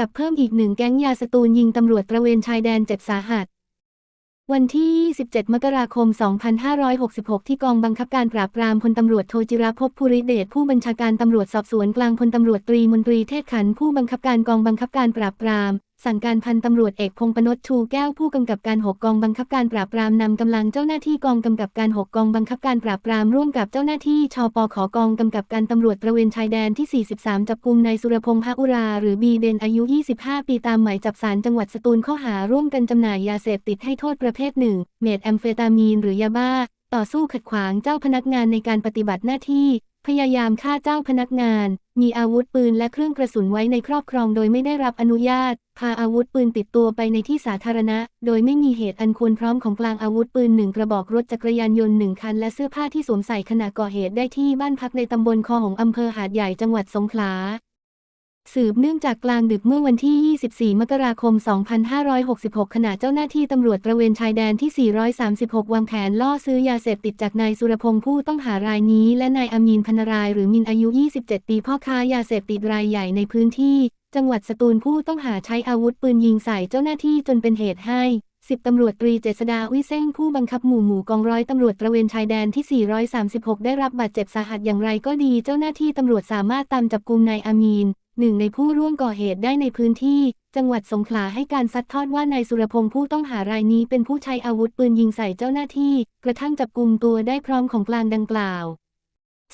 จับเพิ่มอีกหนึ่งแก๊งยาสตูลยิงตำรวจตระเวนชายแดนเจ็บสาหัส วันที่ 27 มกราคม 2566 ที่กองบังคับการปราบปรามพลตำรวจโทจิรภพภูริเดชผู้บัญชาการตำรวจสอบสวนกลางพลตำรวจตรีมนตรีเทศขันผู้บังคับการกองบังคับการปราบปราม สั่งการพันตำรวจเอกพงษ์ปนชชูแก้วผู้กำกับการ6กองบังคับการปราบปรามนำกำลังเจ้าหน้าที่กองกำกับการ6กองบังคับการปราบปรามร่วมกับเจ้าหน้าที่ชปขกองกำกับการตำรวจตระเวนชายแดนที่ 43 จับกุมนายสุรพงษ์ฮะอุรา หรือบีเดนอายุ 25 ปีตามหมายจับสารจังหวัดสตูลข้อหาร่วมกันจำหน่ายยาเสพติดให้โทษประเภทหนึ่งเมทแอมเฟตามีนหรือยาบ้า ต่อสู้ขัดขวางเจ้าพนักงานในการปฏิบัติหน้าที่ พยายามฆ่าเจ้าพนักงาน มีอาวุธปืนและเครื่องกระสุนไว้ในครอบครองโดยไม่ได้รับอนุญาต พาอาวุธปืนติดตัวไปในที่สาธารณะ โดยไม่มีเหตุอันควรพร้อมของกลางอาวุธปืนหนึ่งกระบอกรถจักรยานยนต์หนึ่งคันและเสื้อผ้าที่สวมใส่ขณะก่อเหตุได้ที่บ้านพักในตำบลคอหงอำเภอหาดใหญ่จังหวัดสงขลา สืบเนื่องจากกลางดึกเมื่อวันที่ 24 มกราคม 2566 ขณะเจ้าหน้าที่ตำรวจตระเวนชายแดนที่ 436 วางแผนล่อซื้อยาเสพติดจากนายสุรพงษ์ผู้ต้องหารายนี้ และนายอามีนพนรายหรือมินอายุ 27 ปีพ่อค้ายาเสพติดรายใหญ่ในพื้นที่ จังหวัดสตูลผู้ต้องหาใช้อาวุธปืนยิงใส่เจ้าหน้าที่จนเป็นเหตุให้สิบตำรวจตรีเจษดาวิเส้งผู้บังคับหมู่หมู่กองร้อยตำรวจตระเวนชายแดนที่ 436 ได้รับบาดเจ็บสาหัสอย่างไรก็ดี เจ้าหน้าที่ตำรวจสามารถตามจับกุมนายอามีน หนึ่งในผู้ร่วมก่อเหตุได้ในพื้นที่ จังหวัดสงขลาให้การซัดทอดว่านายสุรพงษ์ผู้ต้องหารายนี้เป็นผู้ใช้อาวุธปืนยิงใส่เจ้าหน้าที่ กระทั่งจับกลุ่มตัวได้พร้อมของกลางดังกล่าว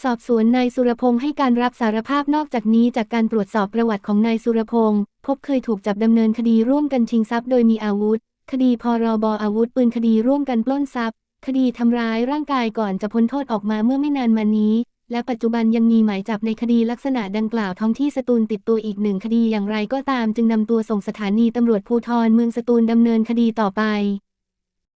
สอบสวนนายสุรพงษ์ให้การรับสารภาพนอกจากนี้จากการตรวจสอบประวัติของนายสุรพงษ์พบเคยถูกจับดำเนินคดีร่วมกันชิงทรัพย์โดยมีอาวุธ คดีพรบอาวุธปืนคดีร่วมกันปล้นทรัพย์ คดีทำร้ายร่างกายก่อนจะพ้นโทษออกมาเมื่อไม่นานมานี้ และปัจจุบันยังมีหมายจับในคดีลักษณะดังกล่าวท้องที่สตูลติดตัวอีกหนึ่งคดีอย่างไรก็ตามจึงนำตัวส่งสถานีตำรวจภูธรเมืองสตูลดำเนินคดีต่อไป